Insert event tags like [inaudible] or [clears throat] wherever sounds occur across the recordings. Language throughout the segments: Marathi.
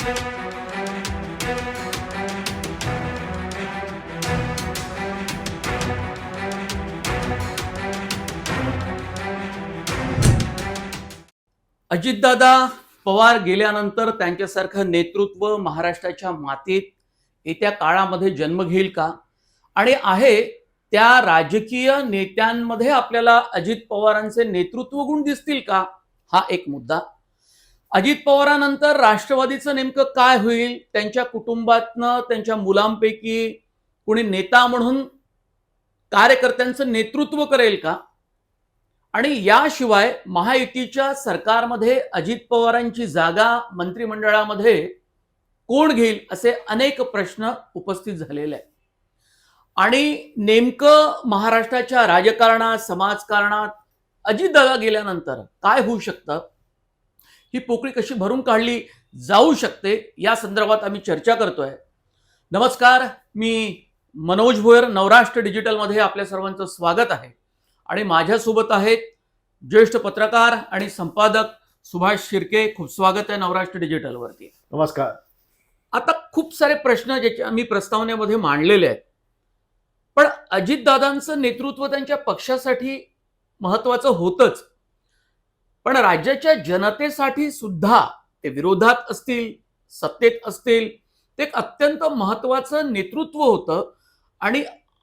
अजितदादा पवार गेल्यानंतर त्यांच्यासारखं नेतृत्व महाराष्ट्राच्या मातीत येत्या काळामध्ये जन्म घेईल का? आणि आहे त्या राजकीय नेत्यांमध्ये आपल्याला अजित पवारांचे नेतृत्व गुण दिसतील का? हा एक मुद्दा. अजित पवारानंतर राष्ट्रवादीचं नेमकं काय होईल? त्यांच्या कुटुंबातनं त्यांच्या मुलांपैकी कुणी नेता म्हणून कार्यकर्त्यांचं नेतृत्व करेल का? आणि याशिवाय महायुतीच्या सरकारमध्ये अजित पवारांची जागा मंत्रिमंडळामध्ये कोण घेईल असे अनेक प्रश्न उपस्थित झालेले आहेत. आणि नेमकं महाराष्ट्राच्या राजकारणात समाजकारणात अजितदादा गेल्यानंतर काय होऊ शकतं? ही पोकळी कशी भरून काढली जाऊ शकते? या संदर्भात आम्ही चर्चा करतोय. नमस्कार मी मनोज भोयर नवराष्ट्र डिजिटलमध्ये आपल्या सर्वांचं स्वागत आहे. आणि माझ्यासोबत आहेत ज्येष्ठ पत्रकार आणि संपादक सुभाष शिर्के. खूप स्वागत आहे नवराष्ट्र डिजिटलवरती नमस्कार. आता खूप सारे प्रश्न ज्याचे आम्ही प्रस्तावनेमध्ये मांडलेले आहेत. पण अजितदादांचं नेतृत्व त्यांच्या पक्षासाठी महत्वाचं होतच. पण राज्याच्या जनतेसाठी सुद्धा ते विरोधात असतील सत्तेत असतील ते एक अत्यंत महत्वाचं नेतृत्व होतं. आणि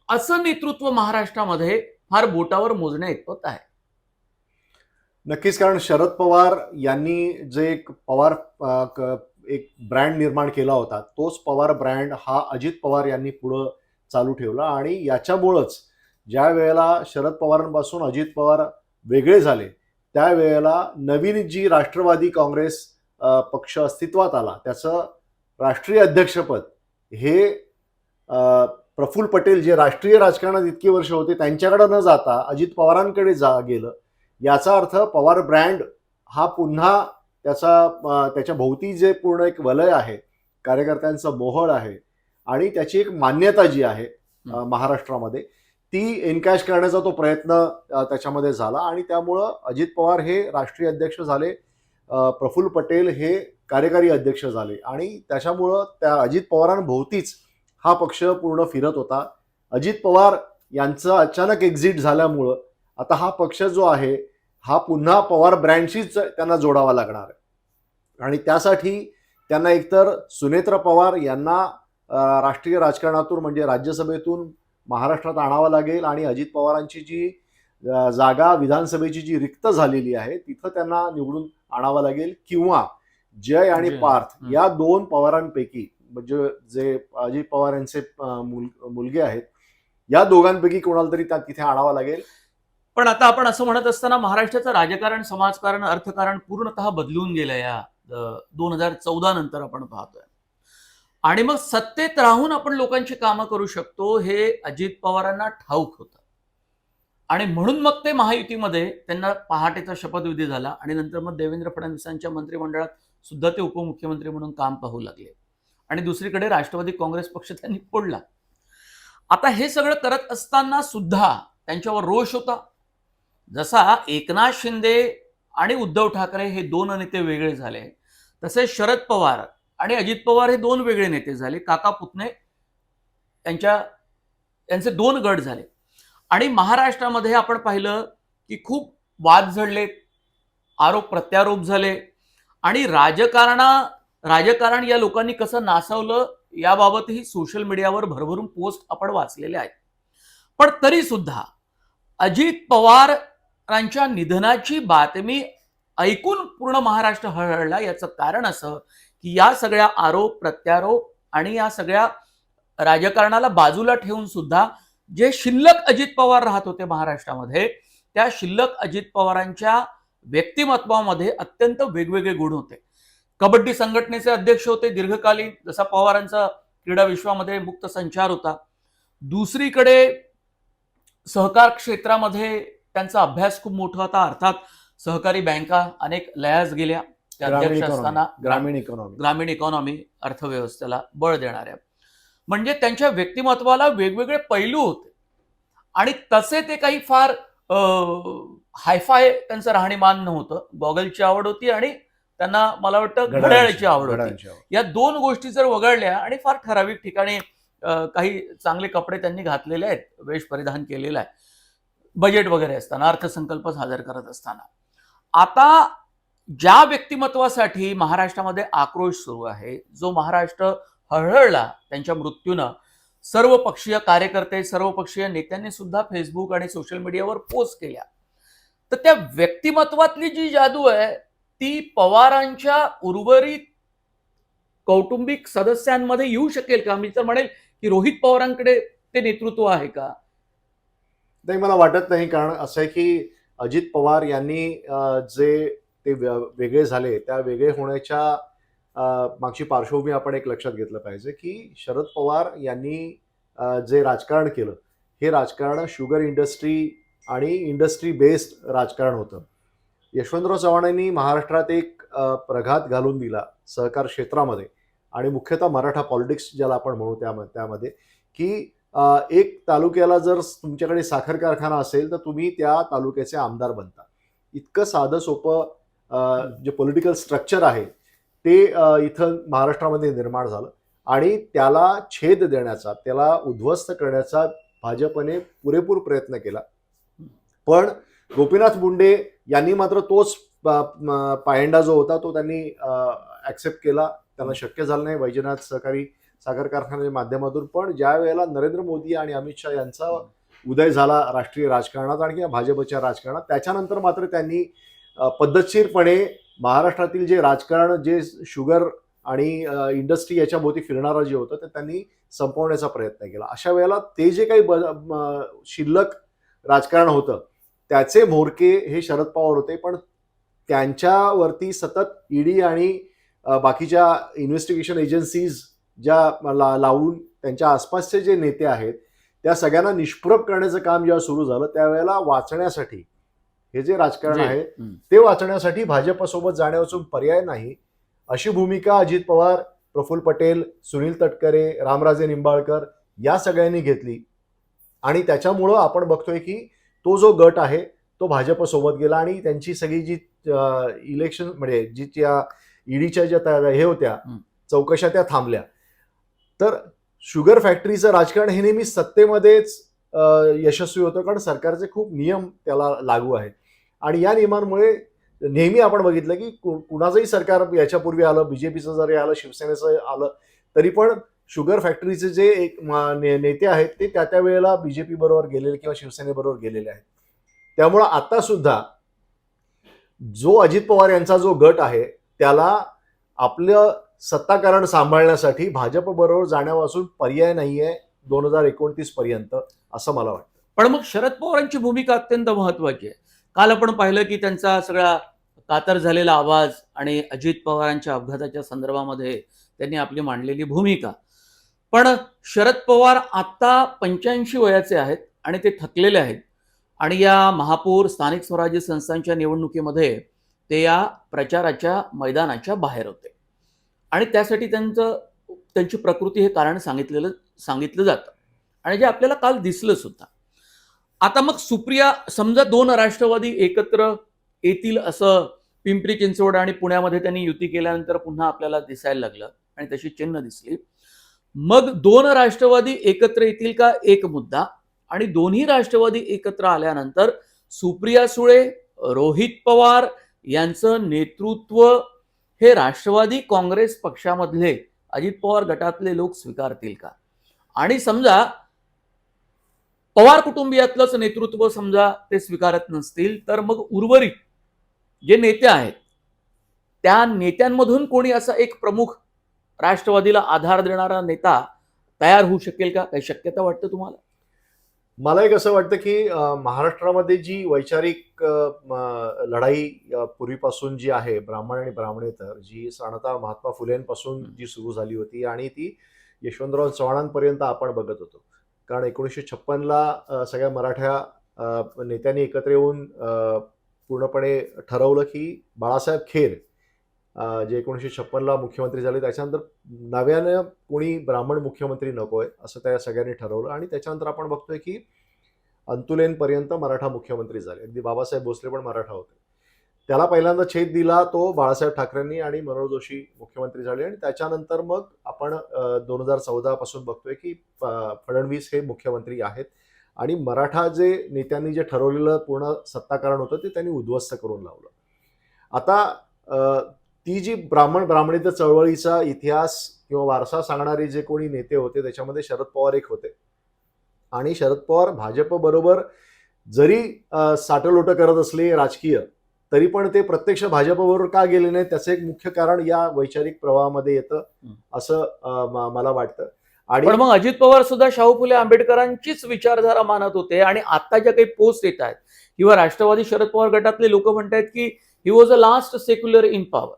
असं नेतृत्व महाराष्ट्रामध्ये फार बोटावर मोजण्या इतपत आहे. नक्कीच कारण शरद पवार यांनी जे एक पवार एक ब्रँड निर्माण केला होता तोच पवार ब्रँड हा अजित पवार यांनी पुढं चालू ठेवला. आणि याच्यामुळंच ज्या वेळेला शरद पवारांपासून अजित पवार वेगळे झाले त्यावेळेला नवीन जी राष्ट्रवादी काँग्रेस पक्ष अस्तित्वात आला त्याचं राष्ट्रीय अध्यक्षपद हे प्रफुल्ल पटेल जे राष्ट्रीय राजकारणात इतकी वर्ष होते त्यांच्याकडे न जाता अजित पवारांकडे जा गेलं. याचा अर्थ पवार ब्रँड हा पुन्हा त्याचा त्याच्या भोवती जे पूर्ण एक वलय आहे कार्यकर्त्यांचं मोहळ आहे आणि त्याची एक मान्यता जी आहे महाराष्ट्रामध्ये ती एनकॅश करण्याचा तो प्रयत्न त्याच्यामध्ये झाला आणि त्यामुळं अजित पवार हे राष्ट्रीय अध्यक्ष झाले. प्रफुल्ल पटेल हे कार्यकारी अध्यक्ष झाले आणि त्याच्यामुळं त्या अजित पवारांभोवतीच हा पक्ष पूर्ण फिरत होता. अजित पवार यांचं अचानक एक्झिट झाल्यामुळं आता हा पक्ष जो आहे हा पुन्हा पवार ब्रँडशीच त्यांना जोडावा लागणार आहे. आणि त्यासाठी त्यांना एकतर सुनेत्र पवार यांना राष्ट्रीय राजकारणातून म्हणजे राज्यसभेतून महाराष्ट्रात आणावं लागेल आणि अजित पवारांची जी जागा विधानसभेची जी रिक्त झालेली आहे तिथं त्यांना निवडून आणावं लागेल किंवा जय आणि. पार्थ. या दोन पवारांपैकी म्हणजे जे अजित पवार यांचे मुलगे आहेत या दोघांपैकी कोणाला तरी त्या तिथे आणावं लागेल पण आता आपण असं म्हणत असताना महाराष्ट्राचं राजकारण समाजकारण अर्थकारण पूर्णतः बदलून गेलं या दोन हजार चौदा नंतर आपण पाहतोय आणि मग सत्तेत राहून आपण लोकांची कामं करू शकतो हे अजित पवारांना ठाऊक होतं. आणि म्हणून मग ते महायुतीमध्ये त्यांना पहाटेचा शपथविधी झाला आणि नंतर मग देवेंद्र फडणवीसांच्या मंत्रिमंडळात सुद्धा ते उपमुख्यमंत्री म्हणून काम पाहू लागले. आणि दुसरीकडे राष्ट्रवादी काँग्रेस पक्ष त्यांनी फोडला. आता हे सगळं करत असताना सुद्धा त्यांच्यावर रोष होता. जसा एकनाथ शिंदे आणि उद्धव ठाकरे हे दोन नेते वेगळे झाले तसे शरद पवार आणि अजित पवार हे दोन वेगळे नेते झाले. काका पुतणे यांच्या यांचे दोन गट झाले. आणि महाराष्ट्रामध्ये आपण पाहिलं की खूप वाद झडले आरोप प्रत्यारोप झाले. आणि राजकारणा राजकारण या लोकांनी कसं नासवलं याबाबतही सोशल मीडियावर भरभरून पोस्ट आपण वाचलेले आहेत. पण तरी सुद्धा अजित पवारांच्या निधनाची बातमी ऐकून पूर्ण महाराष्ट्र हळहळला. याचं कारण असं की या सगळ्या आरोप प्रत्यारोप आणि या सगळ्या राजकारणाला बाजूला ठेवून सुद्धा जे शिल्लक अजित पवार राहत होते महाराष्ट्रामध्ये त्या शिल्लक अजित पवारांच्या व्यक्तिमत्वामध्ये अत्यंत वेगवेगळे गुण होते. कबड्डी संघटनेचे अध्यक्ष होते दीर्घकालीन जसा पवारांचा क्रीडा विश्वामध्ये मुक्त संचार होता. दुसरीकडे सहकार क्षेत्रामध्ये त्यांचा अभ्यास खूप मोठा होता अर्थात सहकारी बँका अनेक लयास गेल्या. त्या ग्रामीण अध्यक्ष असताना ग्रामीण इकॉनॉमी. ग्रामीण इकॉनॉमी अर्थव्यवस्थेला बळ देणाऱ्या. म्हणजे त्यांच्या व्यक्तिमत्वाला वेगवेगळे पैलू होते. आणि तसे ते काही फार हायफाय त्यांचं राहणीमान नव्हतं. गॉगलची आवड होती आणि त्यांना मला वाटतं घड्याळाची आवड होती. या दोन गोष्टी जर वगळल्या आणि फार ठराविक ठिकाणी काही चांगले कपडे त्यांनी घातलेले आहेत वेश परिधान केलेला आहे. बजेट वगैरे असताना अर्थसंकल्प सादर करत असताना. आता ज्या व्यक्तिमत्वासाठी महाराष्ट्रामध्ये आक्रोश सुरू आहे जो महाराष्ट्र हळहळला त्यांच्या मृत्यूनं सर्व पक्षीय कार्यकर्ते सर्व पक्षीय नेत्यांनी सुद्धा फेसबुक आणि सोशल मीडियावर पोस्ट केल्या. तर त्या व्यक्तिमत्वातली जी जादू आहे ती पवारांच्या उर्वरित कौटुंबिक सदस्यांमध्ये येऊ शकेल का? मी तर म्हणेल की रोहित पवारांकडे ते नेतृत्व आहे का? नाही मला वाटत नाही कारण असं आहे की अजित पवार यांनी जे ते वेगळे झाले त्या वेगळे होण्याच्या मागची पार्श्वभूमी आपण एक लक्षात घेतलं पाहिजे की शरद पवार यांनी जे राजकारण केलं हे राजकारण शुगर इंडस्ट्री आणि इंडस्ट्री बेस्ड राजकारण होतं. यशवंतराव चव्हाणांनी महाराष्ट्रात एक प्रघात घालून दिला सहकार क्षेत्रामध्ये आणि मुख्यतः मराठा पॉलिटिक्स ज्याला आपण म्हणू त्यामध्ये त्यामध्ये की एक तालुक्याला जर तुमच्याकडे साखर कारखाना असेल तर तुम्ही त्या तालुक्याचे आमदार बनता. इतकं साधं सोपं जे पॉलिटिकल स्ट्रक्चर आहे ते इथं महाराष्ट्रामध्ये निर्माण झालं. आणि त्याला छेद देण्याचा त्याला उद्ध्वस्त करण्याचा भाजपने पुरेपूर प्रयत्न केला. पण गोपीनाथ मुंडे यांनी मात्र तोच पायंडा जो होता तो त्यांनी ऍक्सेप्ट केला. त्यांना शक्य झालं नाही. वैजनाथ सहकारी साखर कारखान्याच्या माध्यमातून. पण ज्या वेळेला नरेंद्र मोदी आणि अमित शहा यांचा उदय झाला राष्ट्रीय राजकारणात आणि किंवा भाजपच्या राजकारणात त्याच्यानंतर मात्र त्यांनी पद्धतशीरपणे महाराष्ट्रातील जे राजकारण जे शुगर आणि इंडस्ट्री याच्याभोवती फिरणारं जे होतं ते त्यांनी संपवण्याचा प्रयत्न केला. अशा वेळेला ते जे काही ब- शिल्लक राजकारण होतं त्याचे मोरके हे शरद पवार होते. पण त्यांच्यावरती सतत ईडी आणि बाकीच्या इन्व्हेस्टिगेशन एजन्सीज ज्या ला लावून त्यांच्या आसपासचे जे नेते आहेत त्या सगळ्यांना निष्प्रभ करण्याचं काम जेव्हा सुरू झालं त्यावेळेला वाचण्यासाठी हे जे राजकारण आहे. ते वाचण्यासाठी भाजपसोबत जाण्यावाचून पर्याय नाही अशी भूमिका अजित पवार प्रफुल्ल पटेल सुनील तटकरे रामराजे निंबाळकर या सगळ्यांनी घेतली आणि त्याच्यामुळं आपण बघतोय की तो जो गट आहे तो भाजपसोबत गेला आणि त्यांची सगळी जी इलेक्शन म्हणजे जी त्या ईडीच्या ज्या त्या- हे होत्या. चौकशा त्या थांबल्या तर शुगर फॅक्टरीचं राजकारण हे नेहमी सत्तेमध्येच यशस्वी होतं कारण सरकारचे खूप नियम त्याला लागू आहेत. आणि या नियमांमुळे नेहमी आपण बघितलं की कु- कुणाचंही सरकार याच्यापूर्वी आलं बीजेपीचं जरी आलं शिवसेनेचं आलं तरी पण शुगर फॅक्टरीचे जे एक ने- नेते आहेत ते त्या त्या वेळेला बीजेपी बरोबर गेलेले किंवा शिवसेनेबरोबर गेलेले आहेत. त्यामुळं आता सुद्धा जो अजित पवार यांचा जो गट आहे त्याला आपलं सत्ताकारण सांभाळण्यासाठी भाजपबरोबर जाण्यापासून पर्याय नाहीये दोन हजार एकोणतीस पर्यंत असं मला वाटतं. पण मग शरद पवारांची भूमिका अत्यंत महत्वाची आहे. काल आपण पाहिलं की त्यांचा सगळा कातर झालेला आवाज आणि अजित पवारांच्या अपघाताच्या संदर्भामध्ये त्यांनी आपली मांडलेली भूमिका. पण शरद पवार आता पंच्याऐंशी वयाचे आहेत आणि ते थकलेले आहेत. आणि या महापौर स्थानिक स्वराज्य संस्थांच्या निवडणुकीमध्ये ते या प्रचाराच्या मैदानाच्या बाहेर होते. आणि त्यासाठी त्यांचं त्यांची प्रकृती हे कारण सांगितलेलं सांगितलं जातं. आणि जे आपल्याला काल दिसलं सुद्धा. आता मग सुप्रिया समजा दोन राष्ट्रवादी एकत्र येतील असं पिंपरी चिंचवड आणि पुण्यामध्ये त्यांनी युती केल्यानंतर पुन्हा आपल्याला दिसायला लागलं आणि तशी चिन्ह दिसली. मग दोन राष्ट्रवादी एकत्र येतील का? एक मुद्दा. आणि दोन्ही राष्ट्रवादी एकत्र आल्यानंतर सुप्रिया सुळे रोहित पवार यांचं नेतृत्व हे राष्ट्रवादी काँग्रेस पक्षामधले अजित पवार गटातले लोक स्वीकारतील का? आणि समजा पवार कुटुंबियातलंच नेतृत्व समजा ते स्वीकारत नसतील तर मग उर्वरित जे नेते आहेत त्या नेत्यांमधून कोणी असा एक प्रमुख राष्ट्रवादीला आधार देणारा नेता तयार होऊ शकेल का? काही शक्यता वाटतं तुम्हाला? मला एक असं वाटतं की महाराष्ट्रामध्ये जी वैचारिक लढाई पूर्वीपासून जी आहे ब्राह्मण आणि ब्राह्मणेतर जी साधारणतः महात्मा फुलेंपासून जी सुरू झाली होती आणि ती यशवंतराव चव्हाणांपर्यंत आपण बघत होतो. कारण एकोणीसशे छप्पनला सगळ्या मराठा अं, नेत्यांनी एकत्र येऊन पूर्णपणे ठरवलं की बाळासाहेब खेर जे एकोणीसशे छप्पनला मुख्यमंत्री झाले त्याच्यानंतर नव्यानं कोणी ब्राह्मण मुख्यमंत्री नको आहे असं त्या सगळ्यांनी ठरवलं. आणि त्याच्यानंतर आपण बघतोय की अंतुलेनपर्यंत मराठा मुख्यमंत्री झाले. अगदी बाबासाहेब भोसले पण मराठा होते. त्याला पहिल्यांदा छेद दिला तो बाळासाहेब ठाकरेंनी आणि मनोहर जोशी मुख्यमंत्री झाले. आणि त्याच्यानंतर मग आपण दोन हजार चौदापासून बघतोय की फडणवीस हे मुख्यमंत्री आहेत. आणि मराठा जे नेत्यांनी जे ठरवलेलं पूर्ण सत्ताकारण होतं ते त्यांनी उद्ध्वस्त करून लावलं. आता ती जी ब्राह्मण ब्राह्मणीत चळवळीचा इतिहास किंवा वारसा सांगणारे जे कोणी नेते होते त्याच्यामध्ये शरद पवार एक होते. आणि शरद पवार भाजप बरोबर जरी अ, साटलोटं करत असले राजकीय तरी पण ते प्रत्यक्ष भाजपबरोबर का गेले नाही त्याचं एक मुख्य कारण या वैचारिक प्रवाहामध्ये येतं. असं मला वाटतं. आणि मग अजित पवार सुद्धा शाहू फुले आंबेडकरांचीच विचारधारा मानत होते आणि आता ज्या काही पोस्ट येत आहेत किंवा राष्ट्रवादी शरद पवार गटातले लोक म्हणतात की he was a last secular in power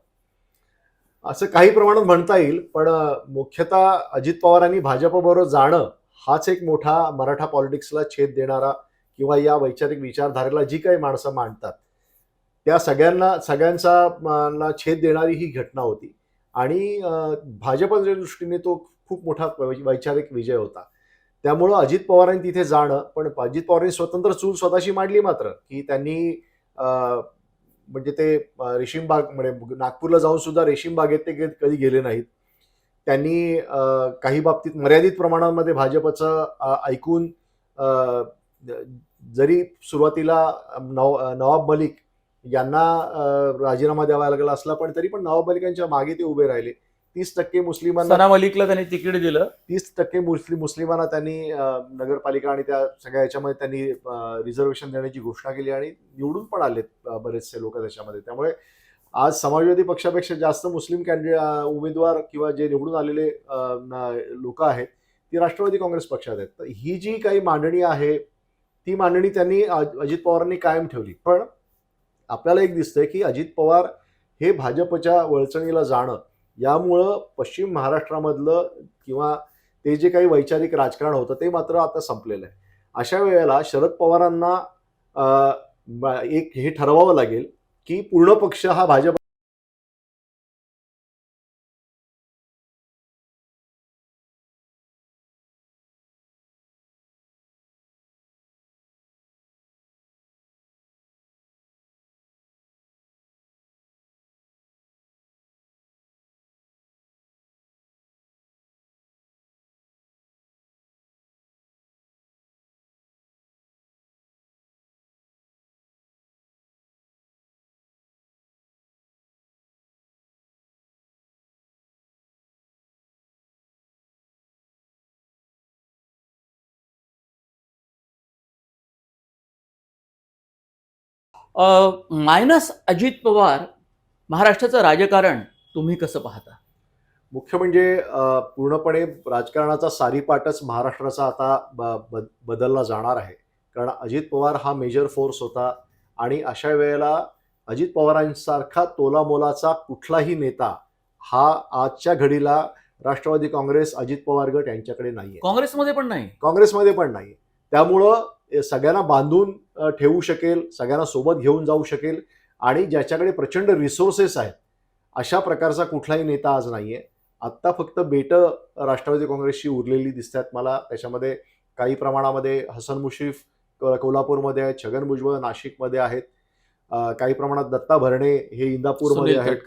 असं काही प्रमाणात म्हणता येईल पण मुख्यतः अजित पवारांनी भाजपबरोबर जाणं हाच एक मोठा मराठा पॉलिटिक्सला छेद देणारा किंवा या वैचारिक विचारधारेला जी काही माणसं मांडतात त्या सगळ्यांना सगळ्यांचा ला छेद देणारी ही घटना होती. आणि भाजपच्या दृष्टीने तो खूप मोठा वै- वैचारिक विजय होता. त्यामुळं अजित पवारांनी तिथे जाणं पण अजित पवारांनी स्वतंत्र चूल स्वतःशी मांडली मात्र की त्यांनी म्हणजे ते रेशीमबाग म्हणजे नागपूरला जाऊन सुद्धा रेशीमबागेत ते कधी गेले नाहीत. त्यांनी काही बाबतीत मर्यादित प्रमाणामध्ये भाजपचं ऐकून जरी सुरुवातीला नव नवाब मलिक यांना राजीनामा द्यावा लागला असला पण तरी पण नवाब मलिकांच्या मागे ते उभे राहिले. तीस टक्के मुस्लिमांना सना मलिकला त्यांनी तिकीट दिलं. तीस टक्के मुस्लिम मुस्लिमांना त्यांनी नगरपालिका आणि त्या सगळ्या याच्यामध्ये त्यांनी रिझर्वेशन देण्याची घोषणा केली आणि निवडून पण आलेत अ, बरेचसे लोक त्याच्यामध्ये. त्यामुळे आज समाजवादी पक्षापेक्षा जास्त मुस्लिम कॅन्डिडेट उमेदवार किंवा जे निवडून आलेले लोक आहेत ती राष्ट्रवादी काँग्रेस पक्षात आहेत. तर ही जी काही मांडणी आहे ती मांडणी त्यांनी अजित पवारांनी कायम ठेवली. पण आपल्याला एक दिसतंय की अजित पवार हे भाजपच्या वळचणीला जाणं यामुळं पश्चिम महाराष्ट्रामधलं किंवा ते जे काही वैचारिक राजकारण होतं ते मात्र आता संपलेलं आहे. अशा वेळेला शरद पवारांना एक हे ठरवावं लागेल की पूर्ण पक्ष हा भाजप मायनस अजित पवार महाराष्ट्राचं राजकारण तुम्ही कसं पाहता? मुख्य म्हणजे पूर्णपणे राजकारणाचा सारीपाटच महाराष्ट्राचा आता ब- बदलला जाणार आहे. कारण अजित पवार हा मेजर फोर्स होता आणि अशा वेळेला अजित पवारांसारखा तोलामोलाचा कुठलाही नेता हा आजच्या घडीला राष्ट्रवादी काँग्रेस अजित पवार गट यांच्याकडे नाहीये. काँग्रेसमध्ये पण नाही? काँग्रेसमध्ये पण नाही. त्यामुळं सगळ्यांना बांधून ठेवू शकेल सगळ्यांना सोबत घेऊन जाऊ शकेल आणि ज्याच्याकडे प्रचंड रिसोर्सेस आहेत अशा प्रकारचा कुठलाही नेता आज नाहीये. आत्ता फक्त बेट राष्ट्रवादी काँग्रेसची उरलेली दिसतात मला. त्याच्यामध्ये काही प्रमाणामध्ये हसन मुश्रीफ कोल्हापूरमध्ये आहेत छगन भुजबळ नाशिकमध्ये आहेत. काही प्रमाणात दत्ता भरणे हे इंदापूरमध्ये आहेत.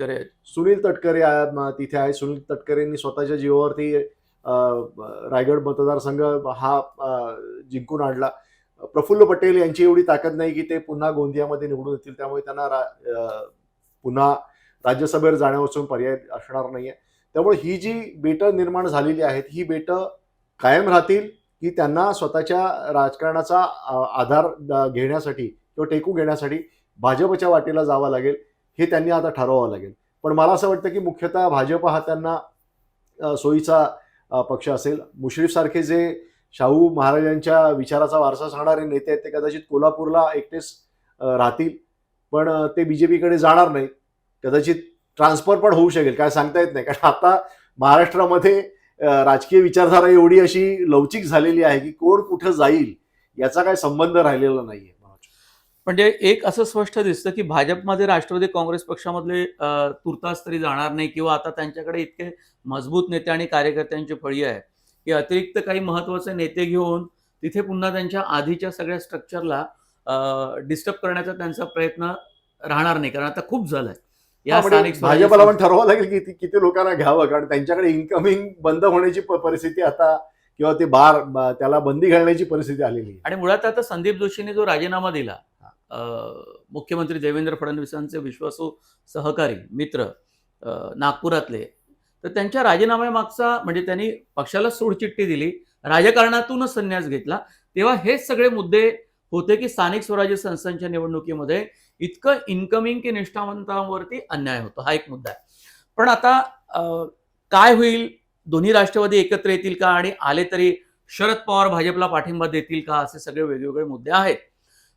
सुनील तटकरे आहे, तिथे आहे. सुनील तटकरेंनी स्वतःच्या जीवावरती रायगड मतदारसंघ हा जिंकून आणला. प्रफुल्ल पटेल यांची एवढी ताकद नाही की ते पुन्हा गोंदियामध्ये निवडून येतील त्यामुळे त्यांना रा- पुन्हा राज्यसभेवर जाण्यापासून पर्याय असणार नाही आहे त्यामुळे ही जी बेटं निर्माण झालेली आहेत ही बेटं कायम राहतील की त्यांना स्वतःच्या राजकारणाचा आधार द- घेण्यासाठी किंवा टेकू घेण्यासाठी भाजपच्या वाटेला जावं लागेल हे त्यांनी आता ठरवावं लागेल. पण मला असं वाटतं की मुख्यतः भाजप हा त्यांना सोयीचा पक्ष असेल. मुश्रीफ सारखे जे शाहू महाराजांच्या विचाराचा वारसा सांगणारे नेते आहेत ते कदाचित कोल्हापूरला एकटेच राहतील. पण ते बीजेपीकडे जाणार नाहीत. कदाचित ट्रान्सफर पण होऊ शकेल. काय सांगता येत नाही. कारण आता महाराष्ट्रामध्ये राजकीय विचारधारा एवढी अशी लवचिक झालेली आहे की कोण कुठं जाईल याचा काय संबंध राहिलेला नाहीये. म्हणजे एक असं स्पष्ट दिसतं की भाजपमध्ये राष्ट्रवादी काँग्रेस पक्षामधले तुर्तास तरी जाणार नाही किंवा आता त्यांच्याकडे इतके मजबूत नेते आणि कार्यकर्त्यांची फळी आहे. की अतिरिक्त काही महत्त्वाचे नेते घेऊन तिथे पुन्हा त्यांच्या आधीच्या सगळ्या स्ट्रक्चरला डिस्टर्ब करण्याचा त्यांचा प्रयत्न राहणार नाही. कारण आता खूप झालंय. या म्हणजे स्थानिक भाजपला पण ठरवावं लागेल की किती- लोकांना घ्यावं कारण त्यांच्याकडे इन्कमिंग बंद होण्याची परिस्थिती आता किंवा ते बार त्याला बंदी घालण्याची परिस्थिती आलेली आणि मुळात आता संदीप जोशीने जो राजीनामा दिला मुख्यमंत्री देवेंद्र फडणवीसांचे विश्वासू सहकारी मित्र नागपुरातले तर त्यांच्या राजीनाम्यामागचा म्हणजे त्यांनी पक्षाला सोडचिठ्ठी दिली राजकारणातूनच संन्यास घेतला. तेव्हा हेच सगळे मुद्दे होते की स्थानिक स्वराज्य संस्थांच्या निवडणुकीमध्ये इतकं इन्कमिंग की निष्ठावंतांवरती अन्याय होतो. हा एक मुद्दा आहे. पण आता अं, काय होईल? दोन्ही राष्ट्रवादी एकत्र येतील का? आणि आले तरी शरद पवार भाजपला पाठिंबा देतील का? असे सगळे वेगवेगळे मुद्दे आहेत.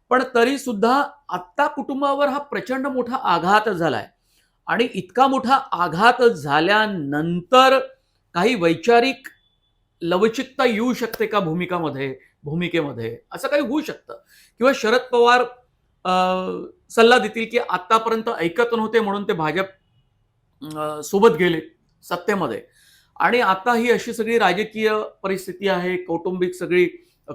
पण तरी सुद्धा आत्ता कुटुंबावर हा प्रचंड मोठा आघात झालाय. आणि इतका मोठा आघात झाल्यानंतर काही वैचारिक लवचिकता येऊ शकते का भूमिकामध्ये भूमिकेमध्ये? असं काही होऊ शकतं. किंवा शरद पवार अं, सल्ला देतील की आतापर्यंत ऐकत नव्हते म्हणून ते भाजप सोबत गेले सत्तेमध्ये. आणि आता ही अशी सगळी राजकीय परिस्थिती आहे कौटुंबिक सगळी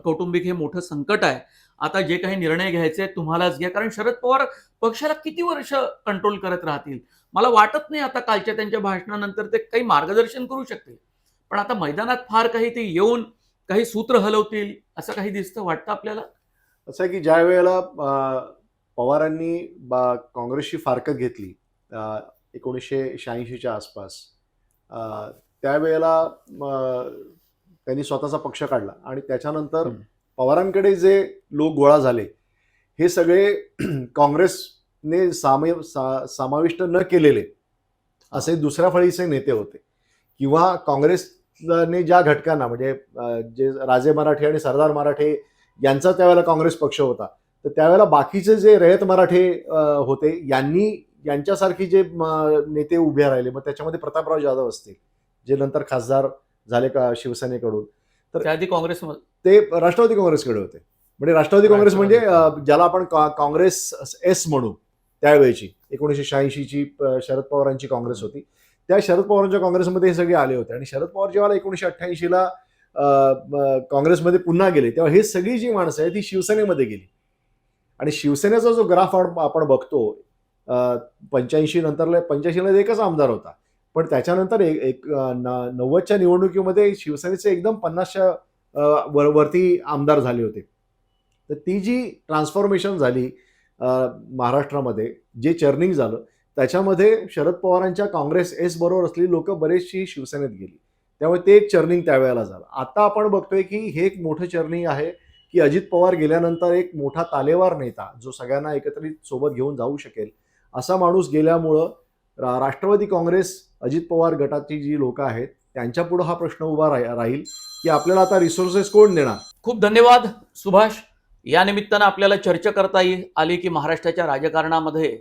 कौटुंबिक हे मोठं संकट आहे. आता जे काही निर्णय घ्यायचे तुम्हालाच घ्या. कारण शरद पवार पक्षाला किती वर्ष कंट्रोल करत राहतील? मला वाटत नाही आता कालच्या त्यांच्या भाषणानंतर ते काही मार्गदर्शन करू शकतील. पण आता मैदानात फार काही ते येऊन काही सूत्र हलवतील असं काही दिसतं वाटतं आपल्याला? असं आहे की ज्या वेळेला पवारांनी बा- काँग्रेसची फारकत घेतली एकोणीसशे शहाऐंशीच्या आसपास त्यावेळेला त्यांनी स्वतःचा पक्ष काढला आणि त्याच्यानंतर. पवारांकडे जे लोक गोळा झाले हे सगळे [clears throat] काँग्रेसने सामे सा- समाविष्ट न केलेले असे दुसऱ्या फळीचे नेते होते. किंवा काँग्रेसने ज्या घटकांना म्हणजे जे राजे मराठे आणि सरदार मराठे यांचा त्यावेळेला काँग्रेस पक्ष होता तर त्यावेळेला बाकीचे जे रयत मराठे होते यांनी यांच्यासारखी जे नेते उभे राहिले मग त्याच्यामध्ये प्रतापराव जाधव असतील जे नंतर खासदार झाले का शिवसेनेकडून तर त्याआधी काँग्रेस ते राष्ट्रवादी काँग्रेसकडे होते. म्हणजे राष्ट्रवादी काँग्रेस म्हणजे ज्याला आपण काँग्रेस एस म्हणू त्यावेळेची एकोणीसशे शहाऐंशीची शरद पवारांची काँग्रेस होती. त्या शरद पवारांच्या काँग्रेसमध्ये हे सगळे आले होते. आणि शरद पवार जेव्हा एकोणीसशे अठ्ठ्याऐंशीला काँग्रेसमध्ये पुन्हा गेले तेव्हा हे सगळी जी माणसं आहेत ती शिवसेनेमध्ये गेली. आणि शिवसेनेचा जो ग्राफ आपण बघतो पंच्याऐंशी नंतरला पंच्याऐंशीला एकच आमदार होता. पण त्याच्यानंतर एक नव्वदच्या निवडणुकीमध्ये शिवसेनेचे एकदम पन्नासच्या वर वरती आमदार झाले होते. तर ती जी ट्रान्सफॉर्मेशन झाली महाराष्ट्रामध्ये जे चर्निंग झालं त्याच्यामध्ये शरद पवारांच्या काँग्रेस एस बरोबर असलेली लोक बरेचशी शिवसेनेत गेली. त्यामुळे ते एक चर्निंग त्यावेळेला झालं. आता आपण बघतोय की हे एक मोठं चर्निंग आहे की अजित पवार गेल्यानंतर एक मोठा तालेवार नेता जो सगळ्यांना एकत्रित सोबत घेऊन जाऊ शकेल असा माणूस गेल्यामुळं रा- राष्ट्रवादी काँग्रेस अजित पवार गटाची जी लोकं आहेत त्यांच्या पुढे हा प्रश्न उभा राहील की आपल्याला आता रिसोर्सेस कोण देणार? खूप धन्यवाद सुभाष. या निमित्तानं आपल्याला चर्चा करता येईल आली की महाराष्ट्राच्या राजकारणामध्ये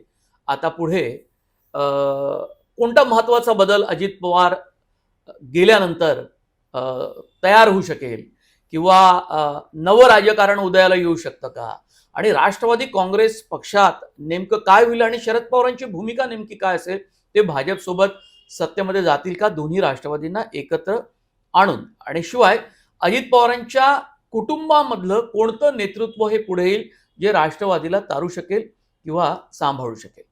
आता पुढे कोणता महत्त्वाचा बदल अजित पवार गेल्यानंतर तयार होऊ शकेल? किंवा नवं राजकारण उदयाला येऊ शकतं का? आणि राष्ट्रवादी काँग्रेस पक्षात नेमकं काय होईल आणि शरद पवारांची भूमिका नेमकी काय असेल ते भाजपसोबत सत्तेमध्ये जातील का दोन्ही राष्ट्रवादींना एकत्र आणून? आणि शिवाय अजित पवारांच्या कुटुंबामधलं कोणतं नेतृत्व हे पुढे येईल जे राष्ट्रवादीला तारू शकेल किंवा सांभाळू शकेल?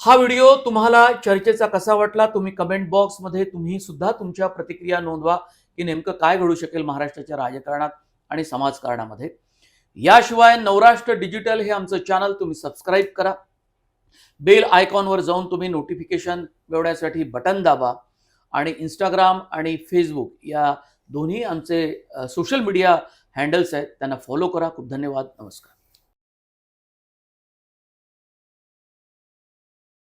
हा व्हिडिओ तुम्हाला चर्चेचा कसा वाटला तुम्ही कमेंट बॉक्समध्ये तुम्ही सुद्धा तुमच्या प्रतिक्रिया नोंदवा की नेमकं काय घडू शकेल महाराष्ट्राच्या राजकारणात आणि समाजकारणामध्ये. याशिवाय नवराष्ट्र डिजिटल हे आमचं चॅनल तुम्ही सबस्क्राईब करा. बेल आयकॉनवर जाऊन तुम्ही नोटिफिकेशन मिळवण्यासाठी बटन दाबा आणि इंस्टाग्राम आणि फेसबुक या दोन्ही आमचे सोशल मीडिया हँडल्स आहेत त्यांना फॉलो करा. खूप धन्यवाद. नमस्कार.